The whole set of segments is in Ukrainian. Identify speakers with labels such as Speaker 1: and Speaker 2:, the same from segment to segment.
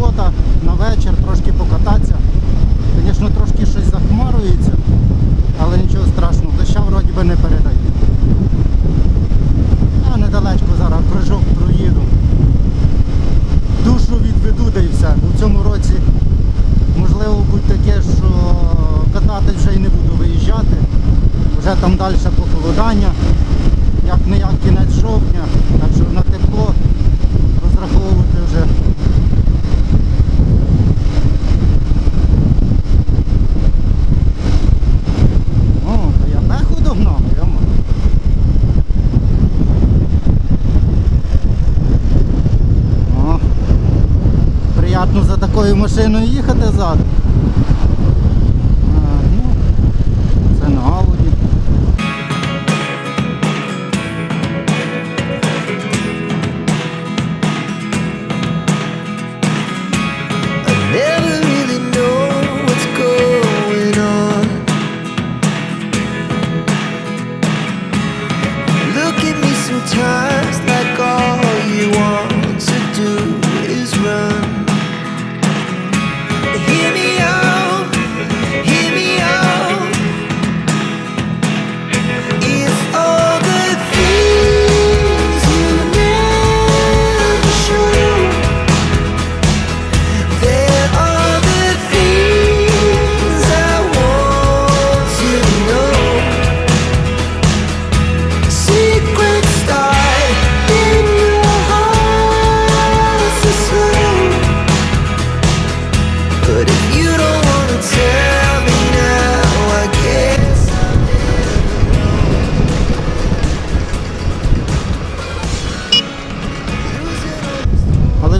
Speaker 1: субота на вечір, трошки покататися. Звісно, трошки щось захмарюється, але нічого страшного, доща вроді би не передають. А недалечко зараз кружок проїду. Душу відведу да і все. У цьому році можливо буде таке, що кататись вже й не буду виїжджати. Вже там далі похолодання, як не як кінець жовтня, так що на тепло розраховувати вже. О, то я пеху догнав, йома. О, приємно за такою машиною їхати ззаду.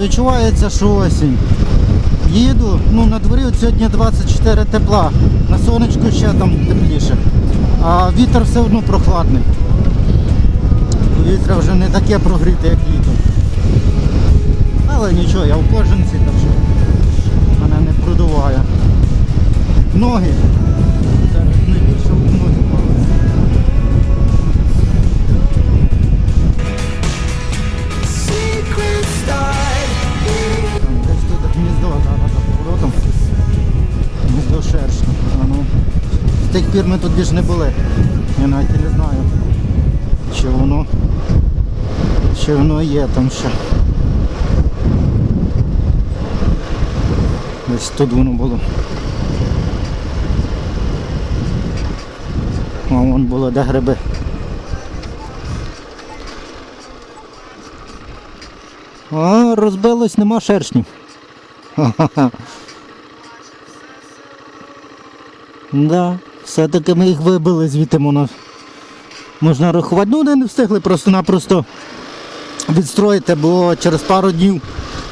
Speaker 1: Відчувається, що осінь. Їду, ну на дворі от сьогодні 24 тепла, на сонечку ще там тепліше. А вітер все одно прохладний. Повітря вже не таке прогріте, як літом. Але нічого, я в кожанці, так що мене не продуває. Ноги. Пір ми тут більш не були. Я навіть не знаю. Чи воно. Чи воно є там ще. Десь тут воно було. А вон було де гриби. А, розбилось, нема шершнів. Ха-ха-ха. Да, все-таки ми їх вибили звідти воно. Можна рахувати. Ну, вони не встигли просто-напросто відстроїти, бо через пару днів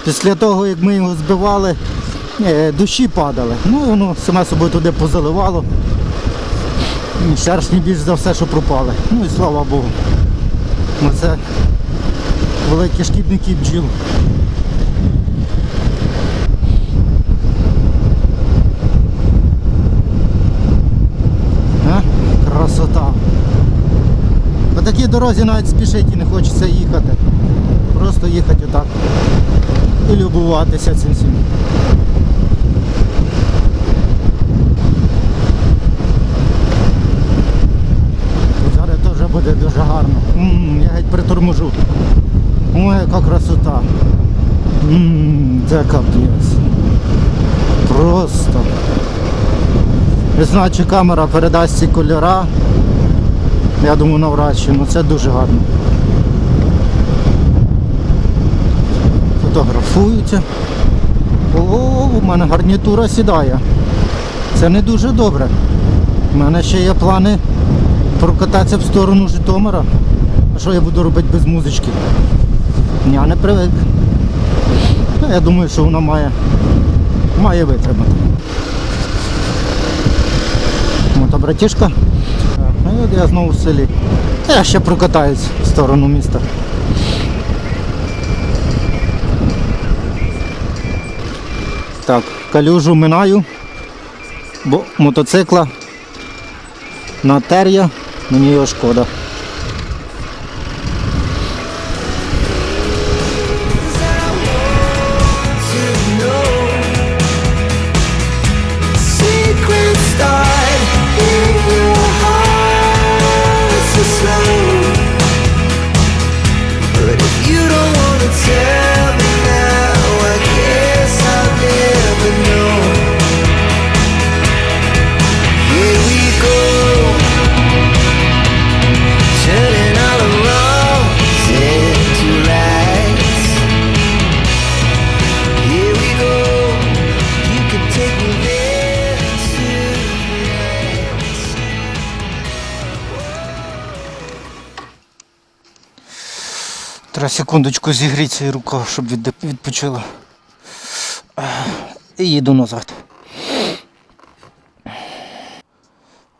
Speaker 1: після того, як ми його збивали, е, душі падали. Ну воно саме собою туди позаливало. Шершні більш за все, що пропали. Ну і слава Богу. Це великі шкідники бджіл. А? Красота. По такій дорозі навіть спішити не хочеться їхати. Просто їхати отак. І любуватися цим всім. Зараз теж буде дуже гарно. М, я геть приторможу. Ой, яка красота. М, Це капець. Просто. Не знаю, чи камера передасть ці кольора. Я думаю, навряд чи, ну це дуже гарно. Фотографуються. О, у мене гарнітура сідає. Це не дуже добре. У мене ще є плани прокататися в сторону Житомира. А що я буду робити без музички? Я не привик. Ну, я думаю, що вона має, має витримати. Ото братішка. Ну і от я знову в селі. Та я ще прокатаюсь в сторону міста. Так, калюжу минаю, бо мотоцикла на тер'я, мені його шкода. Треба секундочку зігріти цей рукав, щоб відпочила. І їду назад.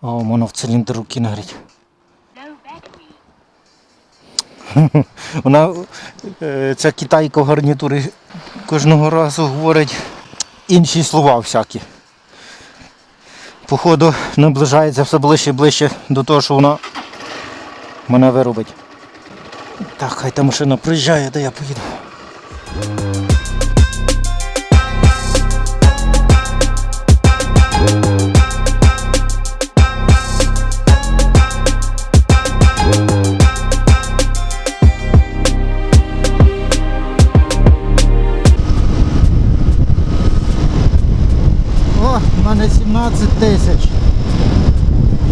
Speaker 1: О, можна в циліндр руки нагріти. Вона, е, ця китайка в гарнітурі кожного разу говорить інші слова всякі. Походу наближається все ближче і ближче до того, що вона мене виробить. Так, хай та машина приїжджає, де я поїду. О, в мене 17 тисяч.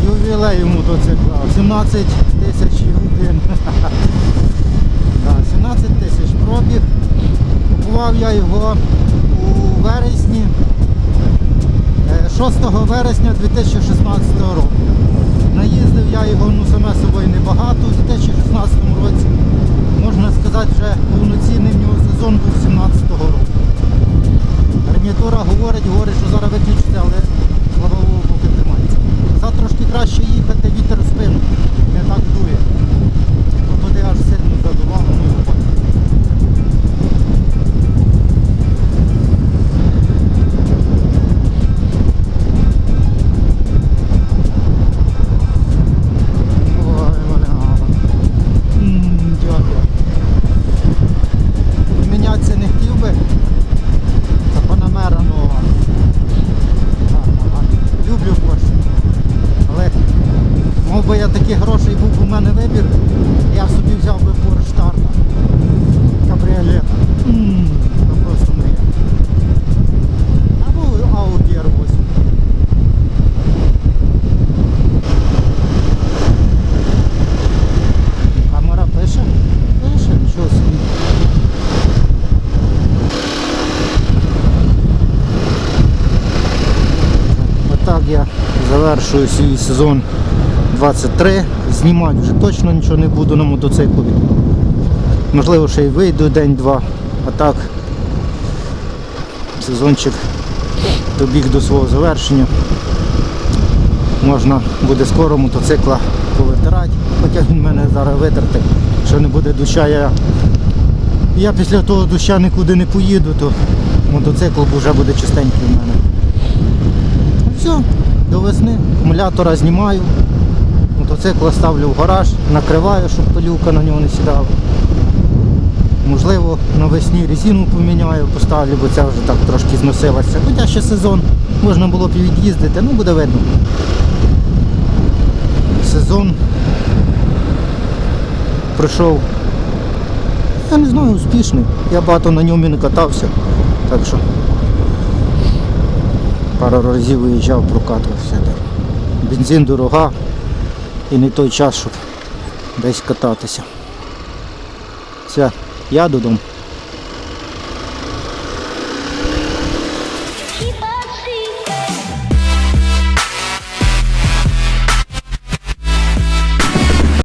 Speaker 1: Ювілей мотоцикла. 17 тисяч годин. Так, 17 тисяч пробіг. Купував я його у вересні, е, 6 вересня 2016 року. Наїздив я його ну, саме собою небагато вибір, я собі взяв би Porsche Старта. Кабріолет. М, Це просто мрія. Або Audi R8. Камера пише? Пише, нічого собі. Отак я завершую свій сезон 23. Знімати вже точно нічого не буду на мотоциклі. Можливо, ще й вийду день-два. А так сезончик добіг до свого завершення. Можна буде скоро мотоцикла повитирати, хоча він мене зараз витерти. Якщо не буде доща, я, я після того доща нікуди не поїду, то мотоцикл вже буде чистенький в мене. Все, до весни акумулятора знімаю, мотоцикл ставлю в гараж, накриваю, щоб пилюка на нього не сідала. Можливо, навесні резину поміняю, поставлю, бо ця вже так трошки зносилася. Хоча ще сезон, можна було б і від'їздити, ну буде видно. Сезон пройшов, я не знаю, успішний. Я багато на ньому не катався. Так що пару разів виїжджав, прокатувався. Бензин дорога і не той час, щоб десь кататися. Все, я додому.